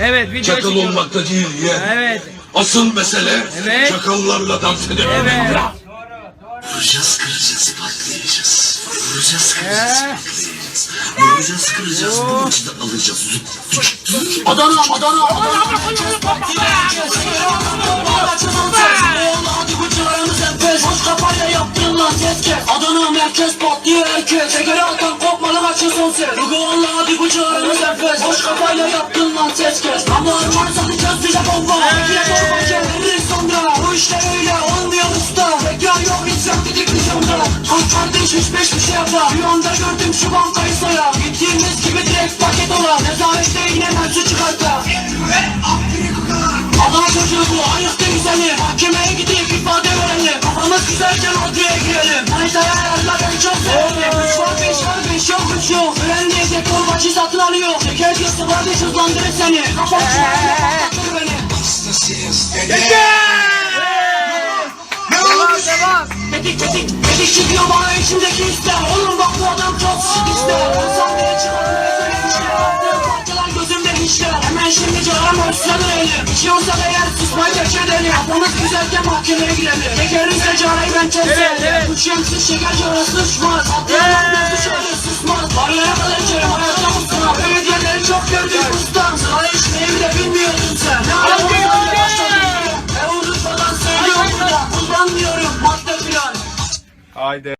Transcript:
Evet video Çakal çekiyoruz. olmakta değil yeğen. Evet. Asıl mesele Evet. çakallarla dans edip Evet. Vuracağız kıracağız patlayacağız. Vuracağız kıracağız Ee? patlayacağız. Vuracağız kıracağız bu maçı da alacağız. Adana, Adana, Adana. Kafayla yaptın lan ses kes. Adana merkez patlıyor herkes. Şekeri atan kopmalı maçın son ses. Bugün valla hadi bıçağımız enfes. Boş kafayla kardeş üç beş bir şey yapar. Bir anda gördüm şu bankayı soya. Gittiğimiz gibi direkt paket ola. Nezarette yine mevzu çıkarta. Adana çocuğu bu ayıktı güzeli. Mahkemeye gidip ifade verelim. Kafamız güzelken adliye girelim. Manitaya ayarla ben çok severim Üç var beş var beş yok üç yok. Ölen diyecek torbacı satın alıyor. Şeker piyası kardeş hızlandırır seni. Kafam şu devam. Tetik tetik tetik çıkıyor bana içimdeki ister Oğlum bak bu adam çok ister Ben sahneye çıkarım ve söylemişler Yaptığım parçalar gözümde işler Hemen şimdi çağırma üstüne dönelim İçiyorsa eğer susmayı tercih edelim Kafamız güzelken mahkemeye girelim Tekerimizle çareyi ben çözeceğim Evet, evet. Üç yemsiz şeker çaresi düşmez Atlayanlar gözü şöyle susmaz. Barlara kadar içerim. Hayatta mutluğa Belediyeleri çok gördük ustam Haydi.